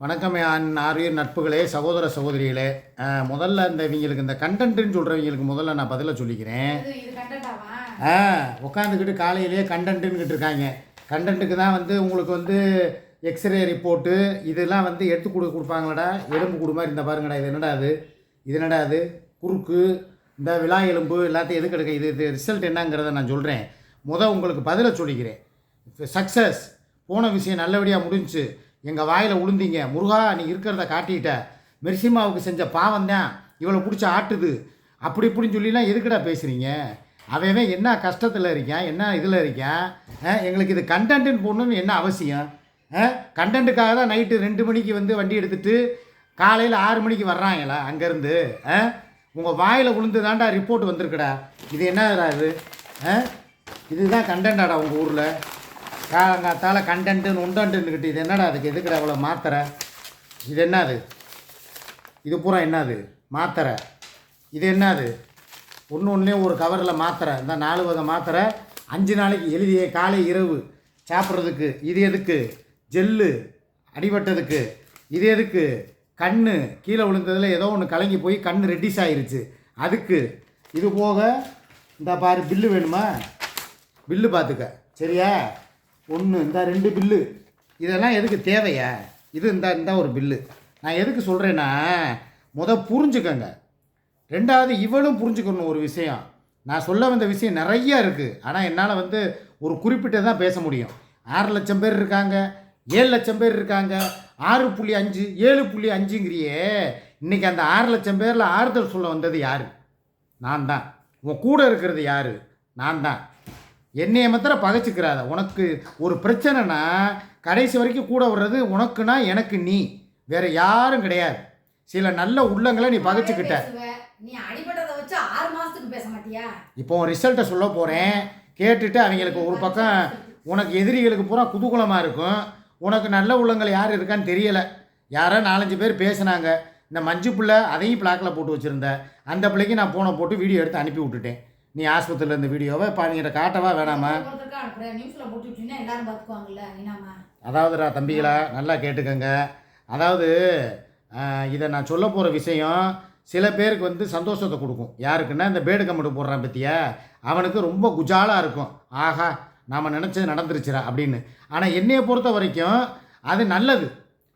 வணக்கம் என் ஆரியர் நட்புகளே சகோதர சகோதரிகளே. முதல்ல இந்த இவங்களுக்கு இந்த கண்டென்ட்டுன்னு சொல்கிறவங்களுக்கு முதல்ல நான் பதிலை சொல்லிக்கிறேன். ஆ உட்காந்துக்கிட்டு காலையிலேயே கண்டென்ட்டுன்னுக்கிட்டு இருக்காங்க. கண்டென்ட்டுக்கு தான் வந்து உங்களுக்கு வந்து எக்ஸ்ரே ரிப்போர்ட்டு இதெல்லாம் வந்து எடுத்து கொடு கொடுப்பாங்களாடா? எலும்பு கொடு மாதிரி இந்த பாருங்கடா இது என்னடா அது? இது என்னடா அது? குறுக்கு இந்த விழா எலும்பு எல்லாத்தையும் எதுக்கு எடுக்க இது இது ரிசல்ட் என்னங்கிறத நான் சொல்கிறேன் முத உங்களுக்கு பதிலை சொல்லிக்கிறேன். சக்ஸஸ் போன விஷயம் நல்லபடியாக முடிஞ்சுச்சு. எங்கள் வாயில் உளுந்தீங்க. முருகா நீ இருக்கிறத காட்டிக்கிட்ட மெர்சிமாவுக்கு செஞ்ச பாவம் தான். இவளை பிடிச்சி ஆட்டுது. அப்படி இப்படின்னு சொல்லிலாம் எதுக்குடா பேசுகிறீங்க அவன் என்ன கஷ்டத்தில் இருக்கேன்? என்ன இதில் இருக்கேன்? எங்களுக்கு இது கண்டென்ட்டுன்னு போடணும்னு என்ன அவசியம்? கண்டென்ட்டுக்காக தான் நைட்டு ரெண்டு மணிக்கு வந்து வண்டி எடுத்துகிட்டு காலையில் ஆறு மணிக்கு வர்றாங்களா அங்கேருந்து? உங்கள் வாயில் விழுந்து தாண்டா ரிப்போர்ட் வந்திருக்குடா. இது என்னடா இது? ஆ இதுதான் கண்டென்ட்டாடா உங்கள் ஊரில். காலங்காத்தால் கண்டன்ட்டுன்னு நுண்டன்ட்டுன்னுக்கிட்டு இது என்னடா அதுக்கு? எதுக்குடா அவ்வளோ மாத்திரை இது என்னது? இது பூரா என்னது? மாத்திரை இது என்னது? ஒன்று ஒன்றுலேயும் ஒரு கவரில் மாத்திரை இந்த நாலு வகை மாத்திரை அஞ்சு நாளைக்கு எழுதிய காலை இரவு சாப்பிட்றதுக்கு இது எதுக்கு? ஜெல்லு அடிபட்டதுக்கு இது எதுக்கு? கண் கீழே விழுந்ததில் ஏதோ ஒன்று கலங்கி போய் கண் ரெட்டிஸ் ஆயிருச்சு. அதுக்கு இது போக இந்த பாரு பில்லு வேணுமா? பில்லு பார்த்துக்க சரியா? ஒன்று இந்த ரெண்டு பில்லு. இதெல்லாம் எதுக்கு தேவையா? இது இந்த இந்த ஒரு பில்லு. நான் எதுக்கு சொல்கிறேன்னா முத புரிஞ்சுக்கங்க. ரெண்டாவது இவளும் புரிஞ்சுக்கணும் ஒரு விஷயம். நான் சொல்ல வந்த விஷயம் நிறையா இருக்குது ஆனால் என்னால் வந்து ஒரு குறிப்பிட்ட தான் பேச முடியும். ஆறு லட்சம் பேர் இருக்காங்க ஏழு லட்சம் பேர் இருக்காங்க. ஆறு புள்ளி அஞ்சு ஏழு புள்ளி அஞ்சுங்கிறியே. இன்றைக்கி அந்த ஆறு லட்சம் பேரில் ஆறுதல் சொல்ல வந்தது யார்? நான் தான். உன் கூட இருக்கிறது யார்? நான் தான். என்னைய மாத்திரம் பகைச்சிக்கிறாத. உனக்கு ஒரு பிரச்சனைனா கடைசி வரைக்கும் கூட வர்றது உனக்குனா எனக்கு நீ. வேற யாரும் கிடையாது. சில நல்ல உள்ளங்களை நீ பகைச்சிக்கிட்ட. நீ அடிபட்டதை வச்சு ஆறு மாசத்துக்கு பேச மாட்டியா? இப்போ ரிசல்ட்டை சொல்ல போகிறேன் கேட்டுட்டு அவங்களுக்கு ஒரு பக்கம் உனக்கு எதிரிகளுக்கு பூரா குதூகலமாக இருக்கும். உனக்கு நல்ல உள்ளங்கள் யார் இருக்கான்னு தெரியலை. யாரோ நாலஞ்சு பேர் பேசுனாங்க. இந்த மஞ்சு பிள்ளை அதையும் பிளாக்கில் போட்டு வச்சுருந்த. அந்த பிள்ளைக்கு நான் போனை போட்டு வீடியோ எடுத்து அனுப்பி விட்டுட்டேன். நீ ஆஸ்பத்திரியில் இருந்த வீடியோவை இப்போ அவங்ககிட்ட காட்டவா வேணாமா? அதாவதுடா தம்பிகளா நல்லா கேட்டுக்கங்க. அதாவது இதை நான் சொல்ல போகிற விஷயம் சில பேருக்கு வந்து சந்தோஷத்தை கொடுக்கும். யாருக்குன்னா இந்த பேடு கம்மெண்ட் போடுறான் பற்றியா அவனுக்கு ரொம்ப குஜாலாக இருக்கும். ஆஹா நாம் நினச்சது நடந்துருச்சுடா அப்படின்னு. ஆனால் என்னையை பொறுத்த வரைக்கும் அது நல்லது.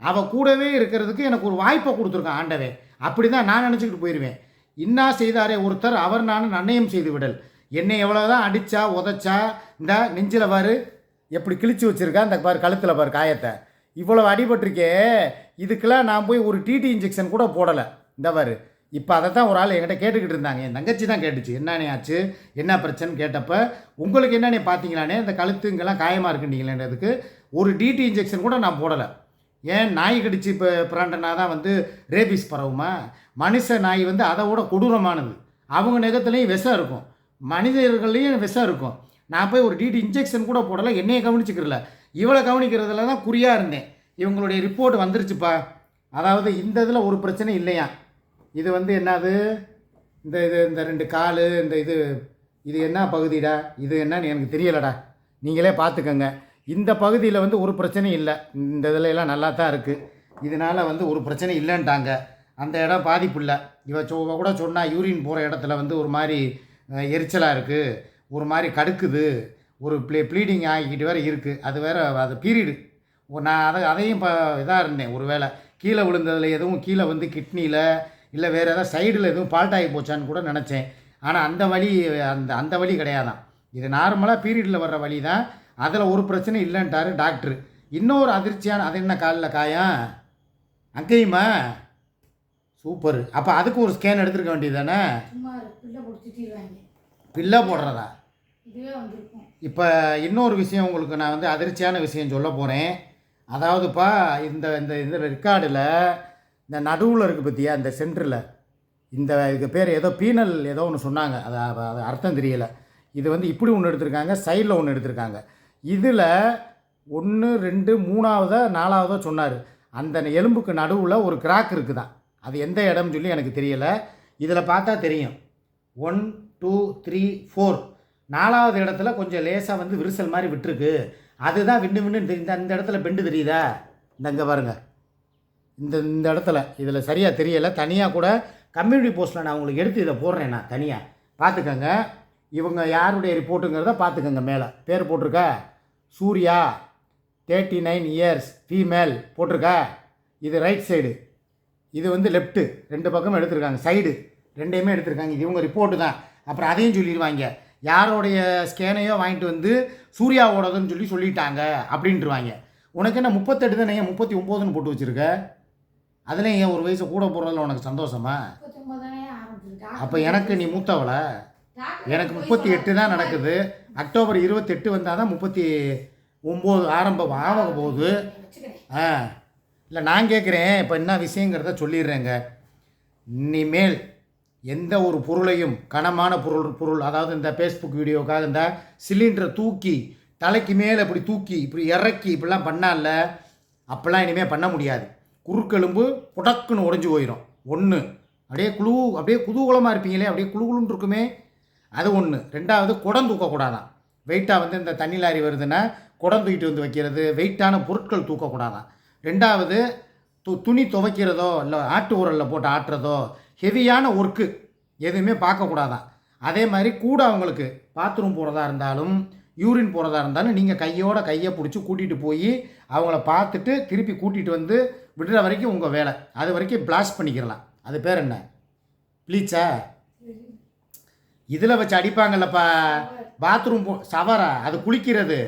அவள் கூடவே இருக்கிறதுக்கு எனக்கு ஒரு வாய்ப்பை கொடுத்துருக்கான் ஆண்டவே. அப்படி தான் நான் நினச்சிக்கிட்டு போயிடுவேன் இன்னா செய்தாரே ஒருத்தர் அவர் நான் நன்னயம் செய்து விடல் என்னை எவ்வளோதான் அடித்தா உதைச்சா இந்த நெஞ்சில் பாரு எப்படி கிழிச்சு வச்சிருக்கா அந்த பாரு கழுத்தில் பாரு காயத்தை. இவ்வளோ அடிபட்டிருக்கே இதுக்கெல்லாம் நான் போய் ஒரு டிடி இன்ஜெக்ஷன் கூட போடலை. இந்த பாரு இப்போ அதை தான் ஒரு ஆள் என்கிட்ட கேட்டுக்கிட்டு இருந்தாங்க. என் தங்கச்சி தான் கேட்டுச்சு என்னண்ணே ஆச்சு? என்ன பிரச்சனை கேட்டப்போ உங்களுக்கு என்னென்ன பார்த்தீங்களானே இந்த கழுத்துங்கெல்லாம் காயமாக இருக்குன்றீங்களேன்றதுக்கு ஒரு டிடி இன்ஜெக்ஷன் கூட நான் போடலை. ஏன் நாய் கடிச்சு இப்போ பிராண்டனா தான் வந்து ரேபிஸ் பரவுமா? மனுஷ நாய் வந்து அதை விட கொடூரமானது. அவங்க நெகத்துலேயும் விஷம் இருக்கும். மனிதர்கள்லேயும் விஷம் இருக்கும். நான் போய் ஒரு டிடி இன்ஜெக்ஷன் கூட போடலை என்னையை கவனிச்சுக்கிறல. இவளை கவனிக்கிறதுல தான் குறியாக இருந்தேன். இவங்களுடைய ரிப்போர்ட் வந்துருச்சுப்பா. அதாவது இந்த இதில் ஒரு பிரச்சனை இல்லையா? இது வந்து என்னது? இந்த இது இந்த ரெண்டு கால் இந்த இது இது என்ன பகுதிடா? இது என்னன்னு எனக்கு தெரியலடா. நீங்களே பார்த்துக்கோங்க. இந்த பகுதியில் வந்து ஒரு பிரச்சனையும் இல்லை. இந்த இதில் எல்லாம் நல்லா தான் இருக்குது இதனால் வந்து ஒரு பிரச்சனை இல்லைன்ட்டாங்க. அந்த இடம் பாதிப்பு இல்லை இவ சொ கூட சொன்னால் யூரின் போகிற இடத்துல வந்து ஒரு மாதிரி எரிச்சலாக இருக்குது ஒரு மாதிரி கடுக்குது. ஒரு ப்ளீ ப்ளீடிங் ஆகிக்கிட்டு வேற இருக்குது அது வேற அது பீரியடு. நான் அதை அதையும் இப்போ இதாக இருந்தேன் ஒரு வேளை. கீழே விழுந்ததில் எதுவும் கீழே வந்து கிட்னியில் இல்லை வேறு ஏதாவது சைடில் எதுவும் ஃபால்ட் ஆகி போச்சான்னு கூட நினச்சேன். ஆனால் அந்த வழி அந்த அந்த வழி கிடையாதான். இது நார்மலாக பீரியடில் வர்ற வழி தான். அதில் ஒரு பிரச்சனை இல்லைன்ட்டாரு டாக்டர். இன்னொரு அதிர்ச்சியான அது என்ன காலில் காயம்? அங்கேயுமா? சூப்பர். அப்போ அதுக்கு ஒரு ஸ்கேன் எடுத்துருக்க வேண்டியது தானே பில்லை போடுறதா? இப்போ இன்னொரு விஷயம் உங்களுக்கு நான் வந்து அதிர்ச்சியான விஷயம் சொல்ல போகிறேன் அதாவதுப்பா இந்த இந்த இந்த ரெக்கார்டில் இந்த நடுவில் இருக்குது பற்றியா இந்த சென்டரில் இந்த இதுக்கு பேர் ஏதோ பீனல் ஏதோ ஒன்று சொன்னாங்க. அது அது- அது அர்த்தம் தெரியல. இது வந்து இப்படி ஒன்று எடுத்திருக்காங்க சைடில் ஒன்று எடுத்திருக்காங்க. இதில் ஒன்று ரெண்டு மூணாவதோ நாலாவதோ சொன்னார். அந்த எலும்புக்கு நடுவில் ஒரு கிராக் இருக்குதான். அது எந்த இடம்னு சொல்லி எனக்கு தெரியலை. இதில் பார்த்தா தெரியும். ஒன் டூ த்ரீ ஃபோர் நாலாவது இடத்துல கொஞ்சம் லேசாக வந்து விரிசல் மாதிரி விட்டுருக்கு. அதுதான் விண்ணு விண்ணுன்னு தெரியுது. இந்த இடத்துல பெண்டு தெரியுதா? இந்த இங்கே பாருங்க. இந்த இந்த இடத்துல. இதில் சரியாக தெரியலை. தனியாக கூட கம்யூனிட்டி போஸ்ட்டில் நான் உங்களுக்கு எடுத்து இதை போடுறேன் நான் தனியாக பார்த்துக்கோங்க. இவங்க யாருடைய ரிப்போர்ட்டுங்கிறத பார்த்துக்கோங்க மேலே. பேர் போட்டிருக்கா? Surya. Thirty nine years female போட்டிருக்கா? இது ரைட் சைடு இது வந்து லெஃப்ட்டு ரெண்டு பக்கமும் எடுத்திருக்காங்க சைடு ரெண்டையுமே எடுத்திருக்காங்க. இது இவங்க ரிப்போர்ட்டு தான். அப்புறம் அதையும் சொல்லிடுவாங்க யாரோடைய ஸ்கேனையோ வாங்கிட்டு வந்து சூர்யாவோடதுன்னு சொல்லி சொல்லிட்டாங்க அப்படின்ட்டுருவாங்க உனக்கு என்ன முப்பத்தெட்டு தானே ஏன் முப்பத்தி ஒம்போதுன்னு போட்டு வச்சுருக்க? அதில் ஏன் ஒரு வயசு கூட போடுறதுல உனக்கு சந்தோஷமா. அப்போ எனக்கு நீ மூத்தவள? எனக்கு முப்பத்தி எட்டு தான் நடக்குது. அக்டோபர் இருபத்தெட்டு வந்தால் தான் முப்பத்தி ஒம்பது ஆரம்பம் ஆக போகுது. ஆ. இல்லை நான் கேட்குறேன் இப்போ என்ன விஷயங்கிறத சொல்லிடுறேங்க. இனிமேல் எந்த ஒரு பொருளையும் கனமான பொருள் பொருள் அதாவது இந்த ஃபேஸ்புக் வீடியோக்காக இந்த சிலிண்டரை தூக்கி தலைக்கு மேலே இப்படி தூக்கி இப்படி இறக்கி இப்படிலாம் பண்ணால அப்போல்லாம் இனிமேல் பண்ண முடியாது. குறுக்கெலும்பு புடக்குன்னு உடஞ்சி போயிடும் ஒன்று அப்படியே குழு அப்படியே குதூகூலமாக இருப்பீங்களே அப்படியே குழுகுலுன்னு இருக்குமே. அது ஒன்று ரெண்டாவது குடம் தூக்கக்கூடாதான். வெயிட்டாக வந்து இந்த தண்ணி லாரி வருதுன்னா குடம் தூக்கிட்டு வந்து வைக்கிறது வெயிட்டான பொருட்கள் தூக்கக்கூடாதான். ரெண்டாவது து துணி துவைக்கிறதோ இல்லை ஆட்டு உரலில் போட்டு ஆட்டுறதோ ஹெவியான ஒர்க்கு எதுவுமே பார்க்கக்கூடாதான். அதே மாதிரி கூட அவங்களுக்கு பாத்ரூம் போகிறதா இருந்தாலும் யூரின் போகிறதா இருந்தாலும் நீங்கள் கையோட கையை பிடிச்சி கூட்டிகிட்டு போய் அவங்கள பார்த்துட்டு திருப்பி கூட்டிகிட்டு வந்து விடுற வரைக்கும் உங்கள் வேலை. அது வரைக்கும் பிளாஸ்ட் பண்ணிக்கிறலாம். அது பேர் என்ன? ப்ளீச்சா? இதில் வச்சு அடிப்பாங்கல்லப்பா. பாத்ரூம் போ சவரா? அது குளிக்கிறது.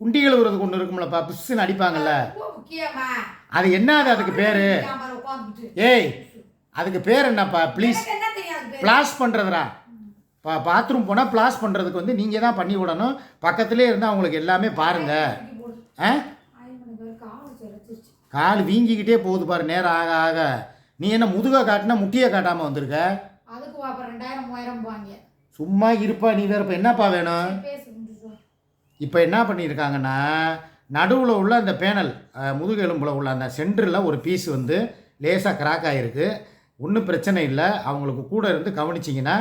குண்டி கழுவுறதுக்கு ஒன்று இருக்கும்லப்பா பிஸ்ஸுன்னு அடிப்பாங்கல்ல. அது என்ன அது அதுக்கு பேர். ஏய் அதுக்கு பேர் என்னப்பா ப்ளீஸ்? ப்ளாஸ் பண்ணுறதுடா பா பாத்ரூம் போனால் ப்ளாஸ் பண்ணுறதுக்கு வந்து நீங்கள் தான் பண்ணி விடணும். பக்கத்துலேயே இருந்தால் அவங்களுக்கு எல்லாமே பாருங்கள். ஆ? காலு வீங்கிக்கிட்டே போகுது பாரு நேரம் ஆக ஆக. நீ என்ன முதுகை காட்டினா முட்டியை காட்டாமல் வந்திருக்க? சும்மா இருப்பா நீ வேற இப்போ என்னப்பா வேணும்? இப்போ என்ன பண்ணியிருக்காங்கன்னா நடுவில் உள்ள அந்த பேனல் முதுகெலும்பில் உள்ள அந்த சென்டரில் ஒரு பீஸ் வந்து லேசாக கிராக் ஆகிருக்கு ஒன்றும் பிரச்சனை இல்லை. அவங்களுக்கு கூட இருந்து கவனிச்சிங்கன்னா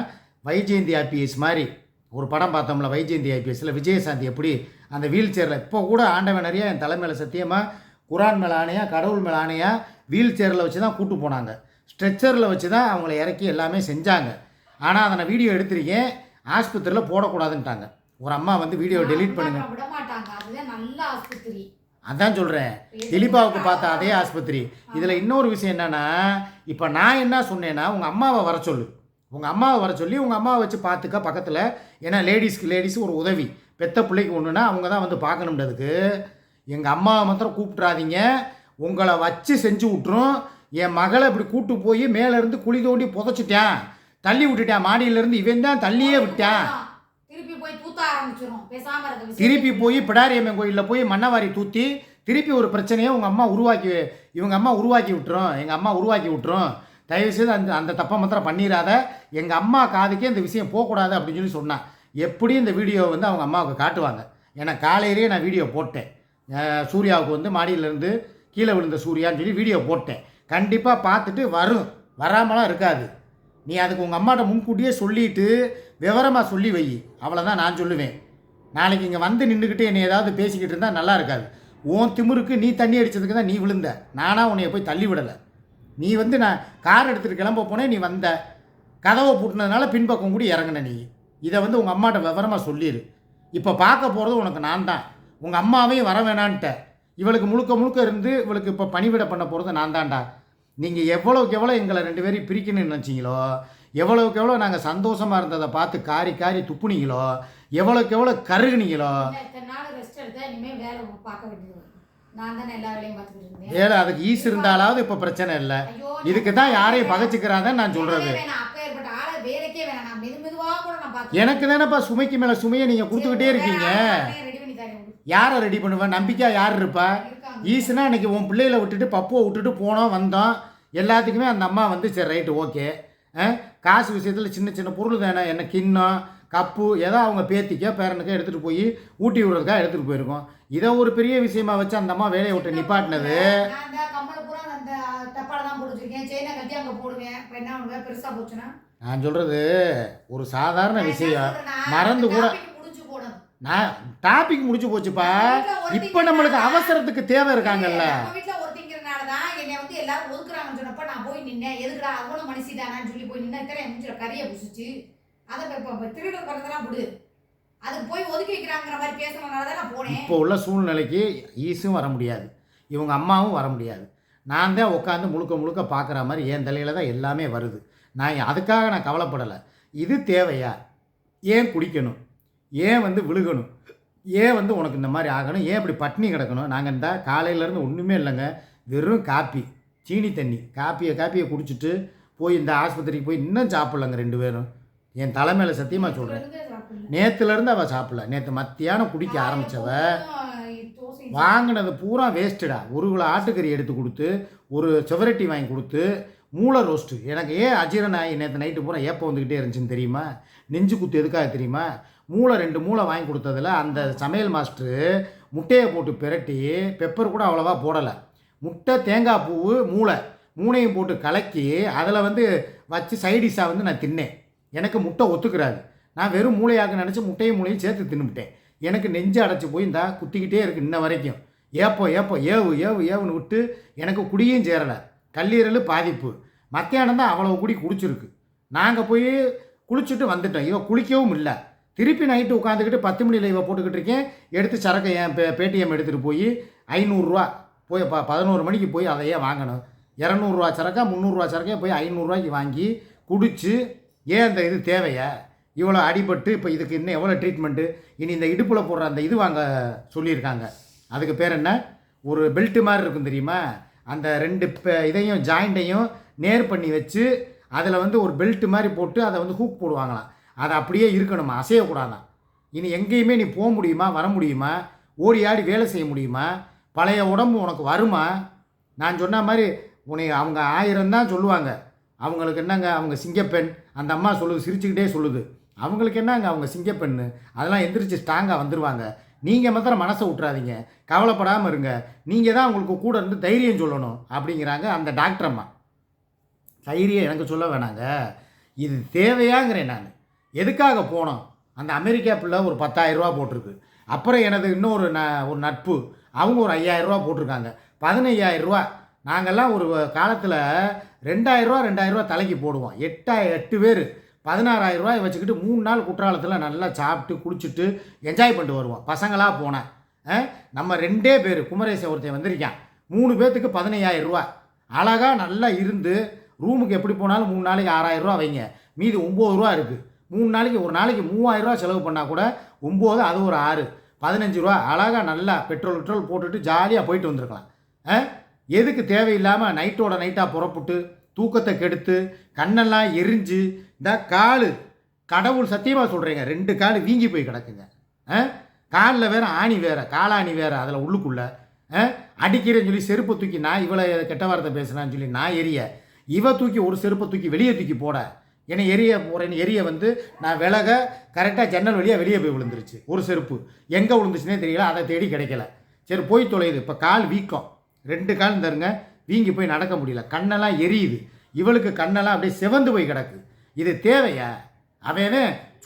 வைஜெயந்தி ஐபிஎஸ் மாதிரி ஒரு படம் பார்த்தோம்ல வைஜெயந்தி ஐபிஎஸ்ஸில் விஜயசாந்தி எப்படி அந்த வீல் சேரில் இப்போ கூட ஆண்டவன் என் தலைமையில் சத்தியமாக குரான் மேலே கடவுள் மேலே வீல் சேரில் வச்சு தான் கூட்டு போனாங்க. ஸ்ட்ரெச்சரில் வச்சு தான் அவங்கள இறக்கி எல்லாமே செஞ்சாங்க. ஆனால் அதை நான் வீடியோ எடுத்திருக்கேன். ஆஸ்பத்திரியில் போடக்கூடாதுன்ட்டாங்க. ஒரு அம்மா வந்து வீடியோ டெலீட் பண்ணுங்க. விட மாட்டாங்க அதுதான் நல்ல ஆஸ்பத்திரி. அதான் சொல்கிறேன் திலீபாவுக்கு பார்த்த அதே ஆஸ்பத்திரி. இதில் இன்னொரு விஷயம் என்னன்னா இப்போ நான் என்ன சொன்னேன்னா உங்கள் அம்மாவை வர சொல்லு. உங்கள் அம்மாவை வர சொல்லி உங்கள் அம்மாவை வச்சு பார்த்துக்க பக்கத்தில் ஏன்னா லேடிஸ்க்கு லேடிஸ் ஒரு உதவி. பெத்த பிள்ளைக்கு ஒன்றுனா அவங்க தான் வந்து பார்க்கணுன்றதுக்கு எங்கள் அம்மாவை மாத்திரம் கூப்பிட்றாதீங்க உங்களை வச்சு செஞ்சு விட்ரும் என் மகளை இப்படி கூட்டு போய் மேலேருந்து குழி தோண்டி புதைச்சிட்டேன். தள்ளி விட்டுட்டேன். மாடியிலேருந்து இவன் தான் தள்ளியே விட்டான். திருப்பி போய் பிடாரியம்மன் கோயிலில் போய் மண்ணவாரி தூத்தி திருப்பி ஒரு பிரச்சனையை உங்கள் அம்மா உருவாக்கி இவங்க அம்மா உருவாக்கி விட்டுரும். எங்கள் அம்மா உருவாக்கி விட்டுரும். தயவுசெய்து அந்த அந்த தப்பை மாத்திரம் பண்ணிடாத எங்கள் அம்மா காதுக்கே இந்த விஷயம் போகக்கூடாது அப்படின்னு சொல்லி சொன்னான் எப்படி இந்த வீடியோ வந்து அவங்க அம்மாவுக்கு காட்டுவாங்க? ஏன்னா காலையிலேயே நான் வீடியோ போட்டேன். சூர்யாவுக்கு வந்து மாடியிலேருந்து கீழே விழுந்த சூர்யான்னு சொல்லி வீடியோ போட்டேன். கண்டிப்பாக பார்த்துட்டு வரும். வராமலாம் இருக்காது. நீ அதுக்கு உங்கள் அம்மாட்ட முன்கூட்டியே சொல்லிட்டு விவரமாக சொல்லி வை. அவ்வளோதான் நான் சொல்லுவேன். நாளைக்கு இங்கே வந்து நின்றுக்கிட்டு என்னை ஏதாவது பேசிக்கிட்டு இருந்தால் நல்லா இருக்காது. உன் திமுருக்கு நீ தண்ணி அடித்ததுக்கு தான் நீ விழுந்த. நானாக உன்னைய போய் தள்ளி விடலை. நீ வந்து நான் கார் எடுத்துகிட்டு கிளம்ப போனேன் நீ வந்த. கதவை பூட்டினதுனால பின்பக்கம் கூட இறங்கின நீ. இதை வந்து உங்கள் அம்மாட்ட விவரமாக சொல்லிடு இப்போ பார்க்க போகிறது உனக்கு நான் தான். உங்கள் அம்மாவையும் வர வேணான்ட்ட. இவளுக்கு முழுக்க முழுக்க இருந்து இவளுக்கு இப்போ பணிவிட பண்ண போகிறது நான் தான்டா. நீங்கள் எவ்வளோக்கு எவ்வளோ எங்களை ரெண்டு பேரையும் பிரிக்கணும்னு நினச்சிங்களோ எவ்வளோக்கு எவ்வளோ நாங்கள் சந்தோஷமாக இருந்ததை பார்த்து காரி காரி துப்புனீங்களோ எவ்வளோக்கு எவ்வளோ கருகுனீங்களோ வேலை அதுக்கு ஈஸ் இருந்தாலாவது இப்போ பிரச்சனை இல்லை. இதுக்கு தான் யாரையும் பகச்சிக்கிறாதான் நான் சொல்கிறது எனக்கு தானேப்பா சுமைக்கு மேலே சுமையை நீங்கள் கொடுத்துக்கிட்டே இருக்கீங்க. யாரை ரெடி பண்ணுவேன் நம்பிக்கையாக யார் இருப்பா? ஈஸுனா இன்னைக்கு உன் பிள்ளைகளை விட்டுட்டு பப்புவை விட்டுட்டு போனோம் வந்தோம். எல்லாத்துக்குமே அந்த அம்மா வந்து சரி ரைட்டு ஓகே காசு விஷயத்தில் சின்ன சின்ன பொருள் தானே என்ன கிண்ணம் கப்பு ஏதோ அவங்க பேத்திக்கோ பேரனுக்கோ எடுத்துகிட்டு போய் ஊட்டி விடுறதுக்காக எடுத்துகிட்டு போயிருக்கோம். இதை ஒரு பெரிய விஷயமா வச்சு அந்த அம்மா வேலையை விட்டு நிப்பாட்டினது. நான் சொல்கிறது ஒரு சாதாரண விஷயம். மறந்து கூட. நான் டாபிக் முடிச்சு போச்சுப்பா. இப்போ நம்மளுக்கு அவசரத்துக்கு தேவை இருக்காங்கல்ல. எல்லாரும் ஒதுக்குறாங்கன்னு சொன்னப்ப நான் போய் நின்னேன். எதுக்குடா அவனும் மனுஷி தானான்னு எத்தனை போய் கதையை புசிச்சு அதை இப்போ திருடர் பிறந்தெல்லாம் விடு அது போய் ஒதுக்கி வைக்கிறாங்கிற மாதிரி பேசணுனால தான் நான் போனேன். இப்போ உள்ள சூழ்நிலைக்கு ஈஸும் வர முடியாது. இவங்க அம்மாவும் வர முடியாது. நான் தான் உட்காந்து முழுக்க முழுக்க பார்க்குற மாதிரி என் தலையில் தான் எல்லாமே வருது. நான் அதுக்காக நான் கவலைப்படலை. இது தேவையா? ஏன் குடிக்கணும்? ஏன் வந்து விழுகணும்? ஏன் வந்து உனக்கு இந்த மாதிரி ஆகணும்? ஏன் இப்படி பட்டினி கிடக்கணும்? நாங்கள் இந்த காலையிலேருந்து ஒன்றுமே இல்லைங்க. வெறும் காப்பி சீனி தண்ணி. காப்பியை காப்பியை குடிச்சிட்டு போய் இந்த ஆஸ்பத்திரிக்கு போய் இன்னும் சாப்பிட்லங்க ரெண்டு பேரும். என் தலைமையில் சத்தியமாக சொல்கிறேன். நேற்றுலேருந்து அவள் சாப்பிடல. நேற்று மத்தியானம் குடிக்க ஆரம்பித்தவ வாங்கினது பூரா வேஸ்ட்டுடா ஒரு கிலோ ஆட்டுக்கறி எடுத்து கொடுத்து ஒரு செவரட்டி வாங்கி கொடுத்து மூளை ரோஸ்ட்டு எனக்கு ஏன் அஜீரண ஆகி நேற்று நைட்டு பூரா ஏப்பம் வந்துக்கிட்டே இருந்துச்சுன்னு தெரியுமா? நெஞ்சு குத்து எதுக்காக தெரியுமா? மூளை ரெண்டு மூளை வாங்கி கொடுத்ததில் அந்த சமையல் மாஸ்டரு முட்டையை போட்டு பிரட்டி பெப்பர் கூட அவ்வளோவா போடலை. முட்டை தேங்காய் பூவு மூளை. மூணையும் போட்டு கலக்கி அதில் வந்து வச்சு சைடிஷாக வந்து நான் தின்னேன். எனக்கு முட்டை ஒத்துக்கிறாது. நான் வெறும் மூளையாக நினச்சி முட்டையும் மூளையும் சேர்த்து தின்னுவிட்டேன். எனக்கு நெஞ்சு அடைச்சி போய் இந்தா குத்திக்கிட்டே இருக்கு இன்ன வரைக்கும். ஏப்போ ஏப்போ ஏவு ஏவு ஏவுன்னு விட்டு எனக்கு குடியும் சேரலை. கல்லீரல் பாதிப்பு. மத்தியானம் தான் அவ்வளோ குடி குடிச்சிருக்கு. நாங்கள் போய் குளிச்சுட்டு வந்துட்டோம். இவன் குளிக்கவும் இல்லை. திருப்பி நைட்டு உட்காந்துக்கிட்டு பத்து மணியில் இவன் போட்டுக்கிட்டு இருக்கேன். எடுத்து சரக்கை என் பே பேடிஎம் எடுத்துகிட்டு போய் ஐநூறுரூவா போய் ப பதினோரு மணிக்கு போய் அதையே வாங்கணும். இரநூறுவா சரக்கா முந்நூறுரூவா சரக்கே போய் ஐநூறுரூவாய்க்கு வாங்கி குடித்து ஏன் இந்த இது தேவையா? இவ்வளோ அடிபட்டு இப்போ இதுக்கு இன்னும் எவ்வளோ ட்ரீட்மெண்ட்டு இனி இந்த இடுப்பில் போடுற அந்த இது வாங்க சொல்லியிருக்காங்க. அதுக்கு பேர் என்ன? ஒரு பெல்ட்டு மாதிரி இருக்கும் தெரியுமா? அந்த ரெண்டு இதையும் ஜாயிண்ட்டையும் நேர் பண்ணி வச்சு அதில் வந்து ஒரு பெல்ட்டு மாதிரி போட்டு அதை வந்து ஹூக் போடுவாங்களாம். அதை அப்படியே இருக்கணுமா? அசையக்கூடாதான். இனி எங்கேயுமே நீ போக முடியுமா? வர முடியுமா? ஓடி ஆடி வேலை செய்ய முடியுமா? பழைய உடம்பு உனக்கு வருமா? நான் சொன்ன மாதிரி உன்னை அவங்க ஆயிரம் தான் சொல்லுவாங்க. அவங்களுக்கு என்னங்க? அவங்க சிங்கப்பெண். அந்த அம்மா சொல்லுது சிரிச்சுக்கிட்டே சொல்லுது. அவங்களுக்கு என்னங்க அவங்க சிங்கப்பெண்ணு? அதெல்லாம் எந்திரிச்சு ஸ்ட்ராங்காக வந்துடுவாங்க நீங்கள் மாத்திரம் மனசை விட்றாதீங்க கவலைப்படாமல் இருங்க. நீங்கள் தான் அவங்களுக்கு கூட இருந்து தைரியம் சொல்லணும் அப்படிங்கிறாங்க அந்த டாக்டர் அம்மா. தைரியம் எனக்கு சொல்ல வேணாங்க. இது தேவையாங்கிறேன் நான். எதுக்காக போனோம்? அந்த அமெரிக்கா பிள்ளை ஒரு பத்தாயிரரூபா போட்டிருக்கு. அப்புறம் எனது இன்னொரு ந ஒரு நட்பு. அவங்க ஒரு ஐயாயிரரூபா போட்டிருக்காங்க. பதினையாயிரரூபா நாங்கள்லாம் ஒரு காலத்தில் ரெண்டாயிரரூவா ரெண்டாயிரரூவா தலைக்கு போடுவோம். எட்டா எட்டு பேர். பதினாறாயிரம் வச்சுக்கிட்டு மூணு நாள் குற்றாலத்தில் நல்லா சாப்பிட்டு குளிச்சுட்டு என்ஜாய் பண்ணிட்டு வருவோம். பசங்களாக போனேன் ஆ? நம்ம ரெண்டே பேர். குமரேசன் ஒருத்தன் வந்திருக்கான். மூணு பேர்த்துக்கு 15000 ரூபா அழகாக நல்லா இருந்து ரூமுக்கு எப்படி போனாலும் மூணு நாளைக்கு ஆறாயிரம் ரூபா வைங்க. மீதி ஒம்பது ரூபா இருக்குது மூணு நாளைக்கு ஒரு நாளைக்கு மூவாயிரம் ரூபா செலவு பண்ணால் கூட ஒம்பது அது ஒரு ஆறு. பதினஞ்சு ரூபா அழகாக நல்லா பெட்ரோல் பெட்ரோல் போட்டுட்டு ஜாலியாக போயிட்டு வந்திருக்கலாம். ஆ? எதுக்கு தேவையில்லாமல் நைட்டோட நைட்டாக புறப்பட்டு தூக்கத்தை கெடுத்து கண்ணெல்லாம் எரிஞ்சு இந்த கால் கடவுள் சத்தியமாக சொல்கிறேங்க ரெண்டு கால் வீங்கி போய் கிடக்குங்க. ஆ? காலில் வேறு ஆணி வேறு காலாணி வேறு அதில் உள்ளுக்குள்ளே. அடிக்கிறேன்னு சொல்லி செருப்பை தூக்கி நான் இவளை கெட்ட வார்த்தை பேசுனான்னு சொல்லி நான் எரிய. இவ தூக்கி ஒரு செருப்பை தூக்கி வெளியே தூக்கி போட. என்னை எரிய போகிறேன்னு எரிய வந்து நான் விலக கரெக்டாக ஜன்னல் வழியாக வெளியே போய் விழுந்துருச்சு ஒரு செருப்பு. எங்கே விழுந்துச்சுனே தெரியல அதை தேடி கிடைக்கல. சரி போய் தொலையுது. இப்போ கால் வீக்கம். ரெண்டு கால் தருங்க. வீங்கி போய் நடக்க முடியல. கண்ணெல்லாம் எரியுது. இவளுக்கு கண்ணெல்லாம் அப்படியே செவந்து போய் கிடக்கு. இது தேவையா? அவன்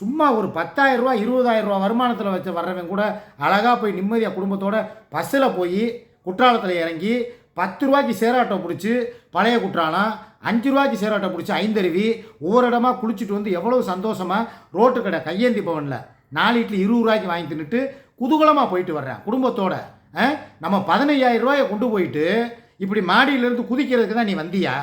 சும்மா ஒரு 10000 ரூபா இருபதாயிரம் ரூபா வருமானத்தில் வச்சு வர்றவன் கூட அழகாக போய் நிம்மதியாக குடும்பத்தோட பஸ்ஸில் போய் குற்றாலத்தில் இறங்கி பத்து ரூபாய்க்கு சேராட்டம் பிடிச்சி பழைய குற்றாலம் அஞ்சு ரூபாய்க்கு சேராட்டம் பிடிச்சி ஐந்தருவி ஒவ்வொரு இடமா குளிச்சுட்டு வந்து எவ்வளோ சந்தோஷமாக ரோட்டு கடை கையேந்தி பவனில். நாலு இட்லி இருபது ரூபாய்க்கு வாங்கி தின்னுட்டு குதூகலமாக போயிட்டு வர்றேன் குடும்பத்தோட. நம்ம 15000 ரூபாயை கொண்டு போயிட்டு இப்படி மாடியிலேருந்து குதிக்கிறதுக்கு தான் நீ வந்தியா?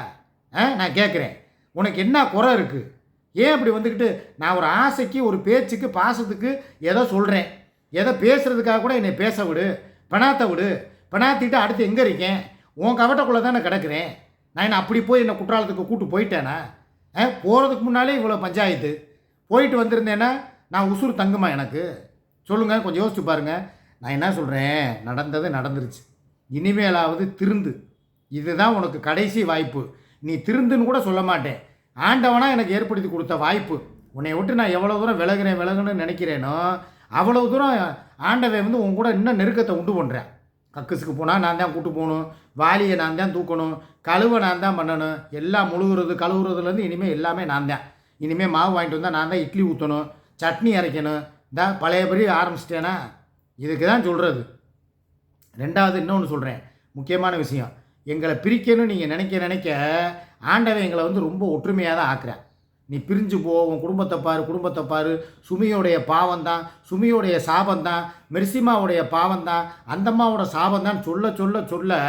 ஆ? நான் கேட்குறேன். உனக்கு என்ன குறை இருக்குது ஏன் இப்படி வந்துக்கிட்டு? நான் ஒரு ஆசைக்கு ஒரு பேச்சுக்கு பாசத்துக்கு ஏதோ சொல்கிறேன் ஏதோ பேசுகிறதுக்காக கூட என்னை பேச விடு. பெணாத்த விடு. பெணாத்திட்டு அடுத்து எங்கே இருக்கேன்? உன் கவட்டக்குள்ளே தானே கிடக்கிறேன். நான் என்ன அப்படி போய் என்னை குற்றாலத்துக்கு கூட்டு போயிட்டேனா? ஆ? போகிறதுக்கு முன்னாலே இவ்வளோ பஞ்சாயத்து. போயிட்டு வந்திருந்தேன்னா நான் உசுறு தங்குமா எனக்கு? சொல்லுங்கள் கொஞ்சம் யோசிச்சு பாருங்கள் நான் என்ன சொல்கிறேன் நடந்தது நடந்துருச்சு. இனிமேலாவது திருந்து. இதுதான் உனக்கு கடைசி வாய்ப்பு. நீ திருந்துன்னு கூட சொல்ல மாட்டேன். ஆண்டவனாக எனக்கு ஏற்படுத்தி கொடுத்த வாய்ப்பு. உன்னை விட்டு நான் எவ்வளோ தூரம் விலகுறேன் விலகணும்னு நினைக்கிறேனோ அவ்வளோ தூரம் ஆண்டவன் வந்து உன் கூட இன்னும் நெருக்கத்தை உண்டு பண்ணுறேன் கக்குஸுக்கு போனால் நான் தான் கூட்டு போகணும். வாளியை நான் தான் தூக்கணும். கழுவை நான் தான் பண்ணணும். எல்லாம் முழுகுறது கழுவுறதுலேருந்து இனிமேல் எல்லாமே நான் தான். இனிமேல் மாவு வாங்கிட்டு வந்தால் நான் தான் இட்லி ஊற்றணும் சட்னி அரைக்கணும். தான் பழையபடி ஆரம்பிச்சிட்டேனா? இதுக்கு தான் சொல்கிறது ரெண்டாவது இன்னொன்று சொல்கிறேன் முக்கியமான விஷயம். எங்களை பிரிக்கணும்னு நீங்கள் நினைக்க நினைக்க ஆண்டவன் எங்களை வந்து ரொம்ப ஒற்றுமையாக தான் ஆக்குறேன் நீ பிரிஞ்சு போ உன் குடும்பத்தை பாரு குடும்பத்தை பாரு. சுமியோடைய பாவம் தான் சுமியோடைய சாபம் தான் மெர்சிமாவுடைய பாவம் தான் அந்தம்மாவோட சாபம் தான் சொல்ல சொல்ல சொல்ல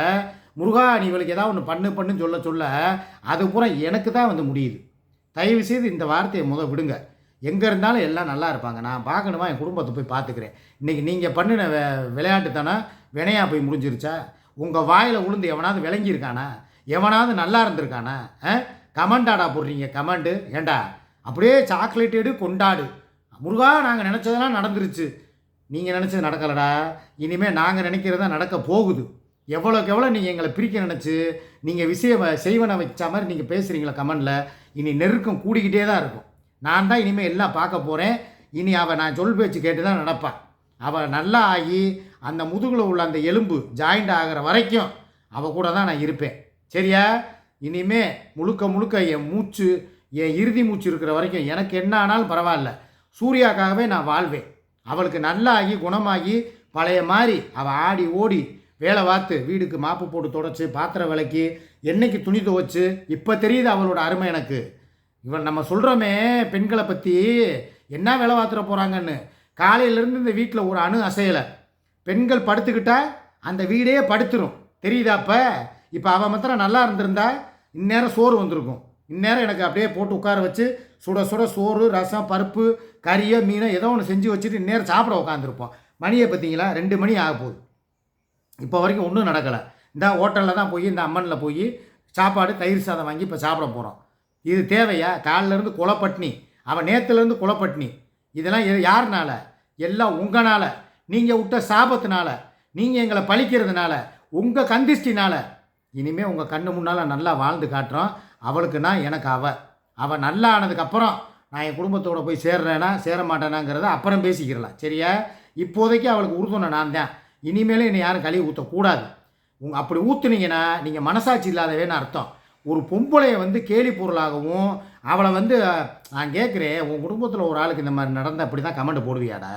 முருகா நீ இவளுக்கு ஏதாவது ஒன்று பண்ணு பண்ணுன்னு சொல்ல சொல்ல அது பூரா எனக்கு தான் வந்து முடியுது. தயவு செய்து இந்த வார்த்தையை முத விடுங்க. எங்கே இருந்தாலும் எல்லாம் நல்லா இருப்பாங்க. நான் பார்க்கணுமா? என் குடும்பத்தை போய் பார்த்துக்கிறேன். இன்றைக்கி நீங்கள் பண்ணின வே விளையாட்டுத்தானே வினையாக போய் முடிஞ்சிருச்சா? உங்கள் வாயில் உளுந்து எவனாவது விளங்கியிருக்கானா? எவனாவது நல்லா இருந்திருக்கானா? ஆ? கமெண்டாடா போடுறீங்க. கமெண்டு. ஏண்டா? அப்படியே சாக்லேட் எடு கொண்டாடு. முருகா நாங்கள் நினச்சதெல்லாம் நடந்துருச்சு. நீங்கள் நினச்சது நடக்கலடா. இனிமேல் நாங்கள் நினைக்கிறதா நடக்க போகுது. எவ்வளோக்கு எவ்வளோ நீங்கள் எங்களை பிரிக்க நினச்சி நீங்கள் விஷயம் செய்வனை வச்ச மாதிரி நீங்கள் பேசுகிறீங்களா கமெண்டில்? இனி நெருக்கம் கூடிக்கிட்டே தான் இருக்கும். நான் தான் இனிமேல் எல்லாம் பார்க்க போகிறேன் இனி அவள் நான் சொல் பேச்சு கேட்டு தான் நடப்பாள். அவள் நல்லா ஆகி அந்த முதுகில் உள்ள அந்த எலும்பு ஜாயிண்ட் ஆகிற வரைக்கும் அவள் கூட தான் நான் இருப்பேன். சரியா? இனிமே முழுக்க முழுக்க என் மூச்சு என் இறுதி மூச்சு இருக்கிற வரைக்கும் எனக்கு என்ன ஆனாலும் பரவாயில்ல. சூர்யாக்காகவே நான் வாழ்வேன். அவளுக்கு நல்லாகி குணமாகி பழைய மாதிரி அவள் ஆடி ஓடி வேலை பார்த்து வீடுக்கு மாப்பு போட்டு தொடச்சி பாத்திரம் விளக்கி என்னைக்கு துணி துவைச்சு இப்போ தெரியுது அவளோட அருமை எனக்கு. இவன் நம்ம சொல்கிறோமே பெண்களை பற்றி என்ன வேலை பார்த்துட போகிறாங்கன்னு காலையிலேருந்து இந்த வீட்டில் ஒரு அணு அசையலை. பெண்கள் படுத்துக்கிட்டா அந்த வீடே படுத்துரும். தெரியுதா அப்போ? இப்போ அவன் மாத்திரம் நல்லா இருந்திருந்தா இந்நேரம் சோறு வந்திருக்கும். இந்நேரம் எனக்கு அப்படியே போட்டு உட்கார வச்சு சுட சுட சோறு ரசம் பருப்பு கறியோ மீனோ ஏதோ ஒன்று செஞ்சு வச்சுட்டு இந்நேரம் சாப்பிட உட்காந்துருப்போம் மணியை பார்த்தீங்களா? ரெண்டு மணி ஆக போகுது. இப்போ வரைக்கும் ஒன்றும் நடக்கலை. இந்த ஹோட்டலில் தான் போய் இந்த அம்மனில் போய் சாப்பாடு தயிர் சாதம் வாங்கி இப்போ சாப்பிட போகிறோம் இது தேவையா? காலிலேருந்து குலப்பட்னி. அவன் நேற்றுலேருந்து குலப்பட்னி. இதெல்லாம் யாருனால? எல்லாம் உங்களால் நீங்கள் விட்ட சாபத்தினால. நீங்கள் எங்களை பழிக்கிறதுனால. உங்கள் கந்திஷ்டினால. இனிமேல் உங்கள் கண்ணு முன்னால் நல்லா வாழ்ந்து காட்டுறோம். அவளுக்கு நான் எனக்கு அவ. அவள் நல்லா ஆனதுக்கப்புறம் நான் என் குடும்பத்தோடு போய் சேர்றேனா சேர மாட்டேனாங்கிறத அப்புறம் பேசிக்கிறலாம். சரியா? இப்போதைக்கு அவளுக்கு உறுதுணை நான் தான். இனிமேலும் என்னை யாரும் கழுவி ஊற்றக்கூடாது உங்கள் அப்படி ஊற்றுனீங்கன்னா நீங்கள் மனசாட்சி இல்லாதவேன்னு அர்த்தம். ஒரு பொம்பளையை வந்து கேலி பொருளாகவும் அவளை வந்து நான் கேட்குறேன் உன் குடும்பத்தில் ஒரு ஆளுக்கு இந்த மாதிரி நடந்தால் அப்படி தான் கமெண்ட் போடுவியாடா?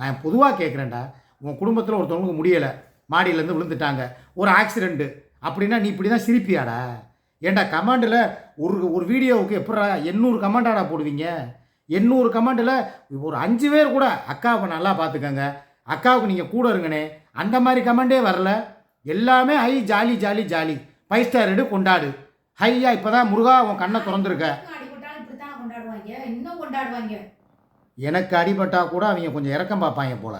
நான் பொதுவாக கேட்குறேன்டா உன் குடும்பத்தில் ஒருத்தவங்களுக்கு முடியலை. மாடியிலேருந்து விழுந்துட்டாங்க. ஒரு ஆக்சிடெண்ட்டு அப்படின்னா நீ இப்படி தான் சிரிப்பியாடா? ஏண்டா கமாண்டில் ஒரு ஒரு வீடியோவுக்கு எப்படா எண்ணூறு கமாண்டாடா போடுவீங்க? எண்ணூறு கமாண்டில் ஒரு அஞ்சு பேர் கூட அக்காவை நல்லா பார்த்துக்கங்க. அக்காவுக்கு நீங்கள் கூட இருங்கண்ணே. அந்த மாதிரி கமெண்டே வரல. எல்லாமே high jolly jolly jolly. Five star எடு கொண்டாடு. ஹையா இப்போ தான் முருகா உன் கண்ணை திறந்துருக்க. எனக்கு அடிபட்டா கூட அவங்க கொஞ்சம் இறக்கம் பார்ப்பாங்க போல.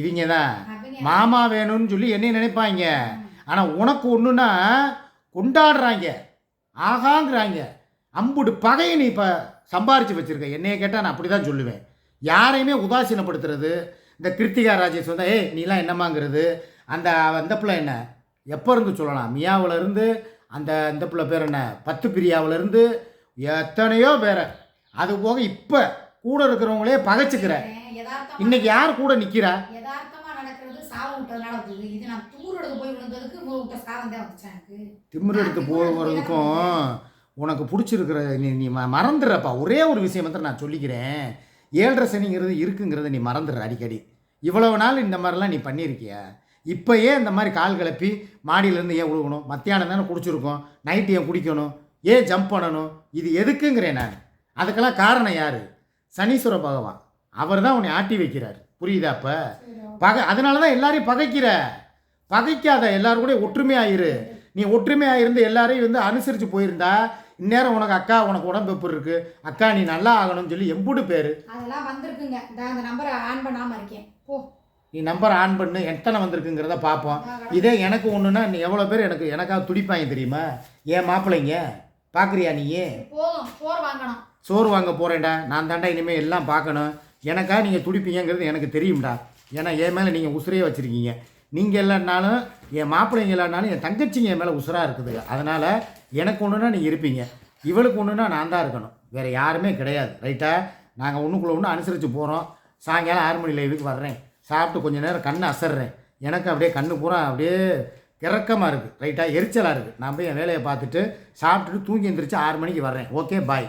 இவங்க தான். மாமா வேணும்னு சொல்லி என்னைய நினைப்பாங்க. ஆனால் உனக்கு ஒன்றுனா கொண்டாடுறாங்க. ஆகாங்கிறாங்க. அம்புடு பகையை நீ இப்போ சம்பாரித்து வச்சுருக்க. என்னைய கேட்டால் நான் அப்படி தான் சொல்லுவேன். யாரையுமே உதாசீனப்படுத்துறது. இந்த கிருத்திகா ராஜேஷ் வந்தால் ஏய் நீலாம் என்னம்மாங்கிறது? அந்த அந்த பிள்ளை என்ன? எப்போ இருந்து சொல்லலாம்? மியாவுல இருந்து அந்த இந்த பிள்ளை பேர் என்ன? பத்து பிரியாவுல-இருந்து எத்தனையோ பேரை. அது போக இப்போ கூட இருக்கிறவங்களே பகைச்சிக்கிற இன்னைக்கு யார் கூட நிற்கிறா திமிரு எடுத்து போகிறதுக்கும் உனக்கு பிடிச்சிருக்கிற நீ நீ மறந்துடுறப்பா. ஒரே ஒரு விஷயம் வந்து நான் சொல்லிக்கிறேன். ஏழரை சனிங்கிறது இருக்குங்கிறத நீ மறந்துடுற அடிக்கடி. இவ்வளவு நாள் இந்த மாதிரிலாம் நீ பண்ணியிருக்கியா? இப்போயே இந்த மாதிரி கால் கிளப்பி மாடியிலேருந்து ஏன் உழுகணும் மத்தியானம் தானே குடிச்சிருக்கோம். நைட்டு ஏன் குடிக்கணும்? ஏன் ஜம்ப் பண்ணணும்? இது எதுக்குங்கிறேன் நான். அதுக்கெல்லாம் காரணம் யார்? சனீஸ்வர பகவான். அவர் தான் உன்னை ஆட்டி வைக்கிறார். புரியுதா அப்போ? பகை அதனால தான் எல்லாரையும் பகைக்கிற. பகைக்காத எல்லாரும் கூட ஒற்றுமையாயிரு நீ ஒற்றுமையாக இருந்து எல்லாரையும் வந்து அனுசரித்து போயிருந்தா இந்நேரம் உனக்கு அக்கா உனக்கு உடம்பு எப்படி இருக்கு? அக்கா நீ நல்லா ஆகணும்னு சொல்லி எம்புடு பேர். அதெல்லாம் வந்திருக்குங்க. இந்த அந்த நம்பரை ஆன் பண்ணாமல் இருக்கேன். போ. நீ நம்பர் ஆன் பண்ணு எத்தனை வந்திருக்குங்கிறத பார்ப்போம். இதே எனக்கு ஒன்றுனா நீ எவ்வளோ பேர் எனக்கு எனக்காக துடிப்பாங்க தெரியுமா? ஏன் மாப்பிள்ளைங்க? பார்க்குறியா நீ போதும் சோறு வாங்கணும். சோறு வாங்க போகிறேன்டா நான் தாண்டா இனிமேல் எல்லாம் பார்க்கணும். எனக்காக நீங்கள் துடிப்பீங்கங்கிறது எனக்கு தெரியும்டா. ஏன்னா என் மேலே நீங்கள் உசுரையே வச்சுருக்கீங்க. நீங்கள் இல்லைனாலும் என் மாப்பிள்ளைங்க இல்லைனாலும் என் தங்கச்சிங்க என் மேலே உசுராக இருக்குது. அதனால் எனக்கு ஒன்றுனா நீங்கள் இருப்பீங்க. இவளுக்கு ஒன்றுனா நான் தான் இருக்கணும். வேறு யாருமே கிடையாது. ரைட்டா நாங்கள் ஒன்றுக்குள்ள ஒன்று அனுசரித்து போகிறோம் சாயங்காலம் ஆறு மணி லைவுக்கு வர்றேன். சாப்பிட்டு கொஞ்ச நேரம் கண்ணை அசர்றேன். எனக்கு அப்படியே கண்ணு பூரா அப்படியே கிறக்கமாக இருக்குது ரைட்டாக எரிச்சலாக இருக்குது நான் போய் என் வேலையை பார்த்துட்டு சாப்பிட்டுட்டு தூங்கி எந்திரிச்சு ஆறு மணிக்கு வர்றேன். Okay bye.